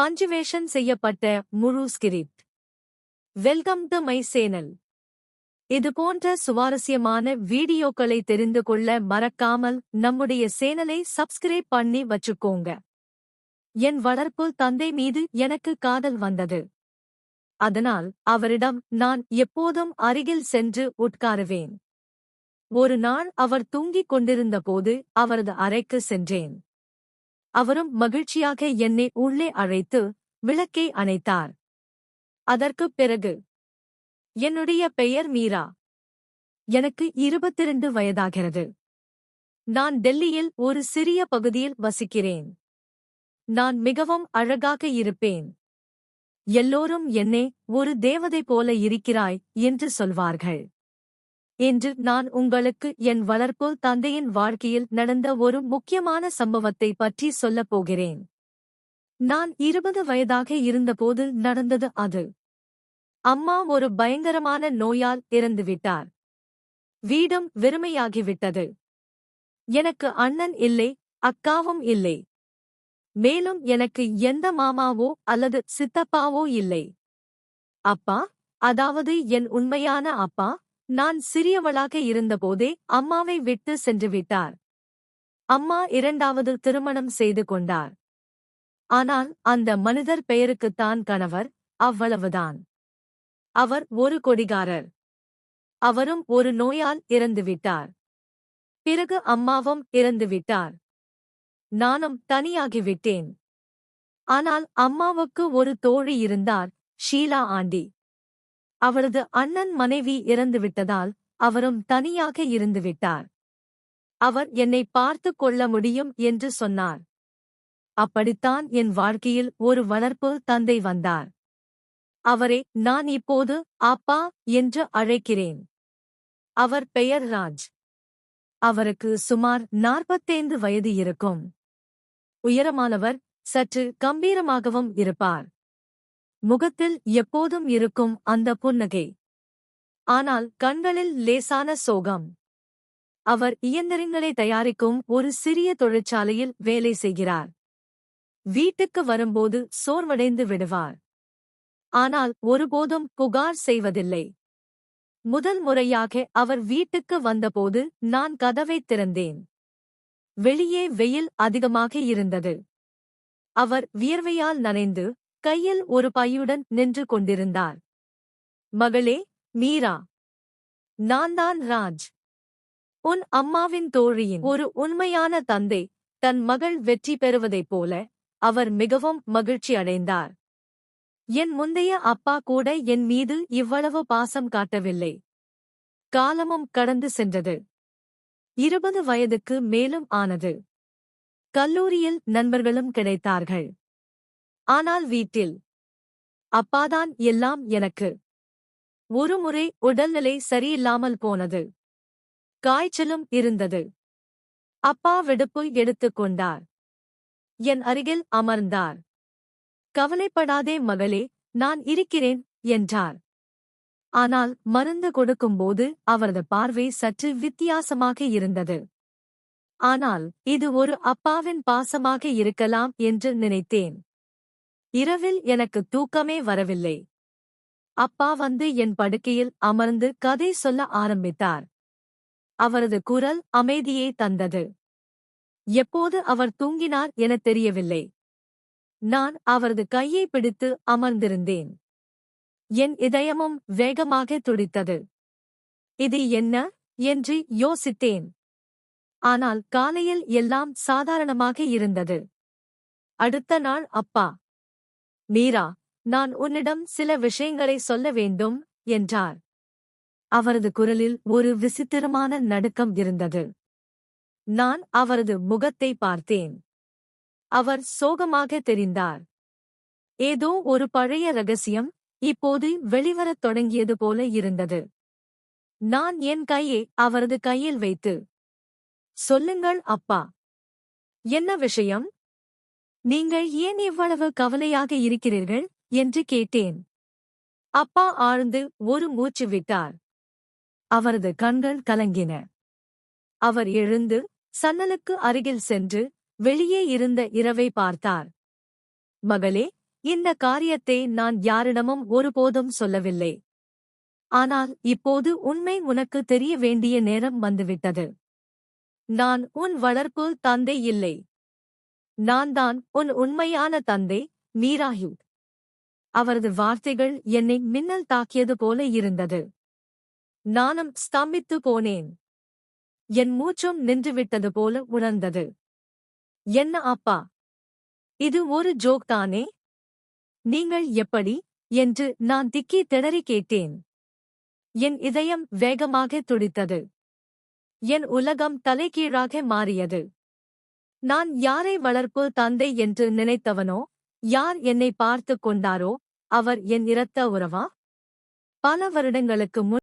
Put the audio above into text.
Punctuation செய்யப்பட்ட முழு script. Welcome to my channel. இது போன்ற சுவாரஸ்யமான வீடியோக்களை தெரிந்து கொள்ள மறக்காமல் நம்முடைய சேனலை சப்ஸ்கிரைப் பண்ணி வச்சுக்கோங்க. என் வளர்ப்பு தந்தை மீது எனக்கு காதல் வந்தது. அதனால் அவரிடம் நான் எப்போதும் அருகில் சென்று உட்காருவேன். ஒரு நாள் அவர் தூங்கிக் கொண்டிருந்தபோது அவரது அறைக்கு சென்றேன். அவரும் மகிழ்ச்சியாக என்னை உள்ளே அழைத்து விளக்கை அணைத்தார். அதற்குப் பிறகு என்னுடைய பெயர் மீரா. எனக்கு இருபத்திரண்டு வயதாகிறது. நான் டெல்லியில் ஒரு சிறிய பகுதியில் வசிக்கிறேன். நான் மிகவும் அழகாக இருப்பேன். எல்லோரும் என்னை ஒரு தேவதை போல இருக்கிறாய் என்று சொல்வார்கள். இன்று நான் உங்களுக்கு என் வளர்ப்பு தந்தையின் வாழ்க்கையில் நடந்த ஒரு முக்கியமான சம்பவத்தை பற்றி சொல்லப் போகிறேன். நான் இருபது வயதாக இருந்தபோது நடந்தது அது. அம்மா ஒரு பயங்கரமான நோயால் இறந்துவிட்டார். வீடும் வெறுமையாகிவிட்டது. எனக்கு அண்ணன் இல்லை அக்காவும் இல்லை. மேலும் எனக்கு எந்த மாமாவோ அல்லது சித்தப்பாவோ இல்லை. அப்பா அதாவது என் உண்மையான அப்பா நான் சிறியவளாக இருந்தபோதே அம்மாவை விட்டு சென்று விட்டார். அம்மா இரண்டாவது திருமணம் செய்து கொண்டார். ஆனால் அந்த மனிதர் பெயருக்குத்தான் கணவர் அவ்வளவுதான். அவர் ஒரு கொடிகாரர். அவரும் ஒரு நோயால் இறந்துவிட்டார் பிறகு அம்மாவும் இறந்துவிட்டார் நானும் தனியாகிவிட்டேன் ஆனால் அம்மாவுக்கு ஒரு தோழி இருந்தார் ஷீலா ஆண்டி. அவரது அண்ணன் மனைவி இறந்துவிட்டதால் அவரும் தனியாக இருந்துவிட்டார். அவர் என்னை பார்த்து கொள்ள முடியும் என்று சொன்னார். அப்படித்தான் என் வாழ்க்கையில் ஒரு வளர்ப்பு தந்தை வந்தார். அவரை நான் இப்போது அப்பா என்று அழைக்கிறேன். அவர் பெயர் ராஜ். அவருக்கு சுமார் நாற்பத்தைந்து வயது இருக்கும். உயரமானவர் சற்று கம்பீரமாகவும் இருப்பார். முகத்தில் எப்போதும் இருக்கும் அந்த புன்னகை. ஆனால் கண்களில் லேசான சோகம். அவர் இயந்திரங்களை தயாரிக்கும் ஒரு சிறிய தொழிற்சாலையில் வேலை செய்கிறார். வீட்டுக்கு வரும்போது சோர்வடைந்து விடுவார். ஆனால் ஒருபோதும் புகார் செய்வதில்லை. முதல் முறையாக அவர் வீட்டுக்கு வந்தபோது நான் கதவைத் திறந்தேன். வெளியே வெயில் அதிகமாக இருந்தது. அவர் வியர்வையால் நனைந்து கையில் ஒரு பையுடன் நின்று கொண்டிருந்தார். மகளே மீரா. நான் தான் ராஜ். உன் அம்மாவின் தோழியின் ஒரு உண்மையான தந்தை தன் மகள் வெற்றி பெறுவதைப் போல அவர் மிகவும் மகிழ்ச்சி அடைந்தார். என் முந்தைய அப்பா கூட என் மீது இவ்வளவு பாசம் காட்டவில்லை. காலமும் கடந்து சென்றது. இருபது வயதுக்கு மேலும் ஆனது. கல்லூரியில் நண்பர்களும் கிடைத்தார்கள். ஆனால் வீட்டில். அப்பாதான் எல்லாம் எனக்கு. ஒருமுறை உடல்நிலை சரியில்லாமல் போனது. காய்ச்சலும் இருந்தது. அப்பா விடுப்பு எடுத்துக் கொண்டார். என் அருகில் அமர்ந்தார். கவலைப்படாதே மகளே நான் இருக்கிறேன் என்றார். ஆனால் மருந்து கொடுக்கும்போது அவரது பார்வை சற்று வித்தியாசமாக இருந்தது. ஆனால் இது ஒரு அப்பாவின் பாசமாக இருக்கலாம் என்று நினைத்தேன். இரவில் எனக்கு தூக்கமே வரவில்லை. அப்பா வந்து என் படுக்கையில் அமர்ந்து கதை சொல்ல ஆரம்பித்தார். அவரது குரல் அமைதியை தந்தது. எப்போது அவர் தூங்கினார் எனத் தெரியவில்லை. நான் அவரது கையை பிடித்து அமர்ந்திருந்தேன். என் இதயமும் வேகமாக துடித்தது. இது என்ன? என்று யோசித்தேன். ஆனால் காலையில் எல்லாம் சாதாரணமாக இருந்தது. அடுத்த நாள் அப்பா மீரா நான் உன்னிடம் சில விஷயங்களை சொல்ல வேண்டும் என்றார். அவரது குரலில் ஒரு விசித்திரமான நடுக்கம் இருந்தது. நான் அவரது முகத்தை பார்த்தேன். அவர் சோகமாக தெரிந்தார். ஏதோ ஒரு பழைய ரகசியம் இப்போது வெளிவரத் தொடங்கியது போல இருந்தது. நான் என் கையை அவரது கையில் வைத்து சொல்லுங்கள் அப்பா. என்ன விஷயம்? நீங்கள் ஏன் இவ்வளவு கவலையாக இருக்கிறீர்கள்? என்று கேட்டேன். அப்பா ஆழ்ந்து ஒரு மூச்சு விட்டார். அவரது கண்கள் கலங்கின. அவர் எழுந்து சன்னலுக்கு அருகில் சென்று வெளியே இருந்த இரவை பார்த்தார். மகளே இந்த காரியத்தை நான் யாரிடமும் ஒருபோதும் சொல்லவில்லை. ஆனால் இப்போது உண்மை உனக்கு தெரிய வேண்டிய நேரம் வந்துவிட்டது. நான் உன் வளர்ப்பு தந்தை இல்லை. நான் தான் உன் உண்மையான தந்தை மீராயு அவரது வார்த்தைகள் என்னை மின்னல் தாக்கியது போல இருந்தது. நானும் ஸ்தம்பித்து போனேன். என் மூச்சும் நின்றுவிட்டது போல உணர்ந்தது. என்ன அப்பா? இது ஒரு ஜோக் தானே? நீங்கள் எப்படி? என்று நான் திக்கி திணறி கேட்டேன். என் இதயம் வேகமாக துடித்தது. என் உலகம் தலைகீழாக மாறியது. நான் யாரை வளர்ப்பு தந்தை என்று நினைத்தவனோ யார் என்னை பார்த்துக் கொண்டாரோ அவர் என் இரத்த உறவா? பல வருடங்களுக்கு முன்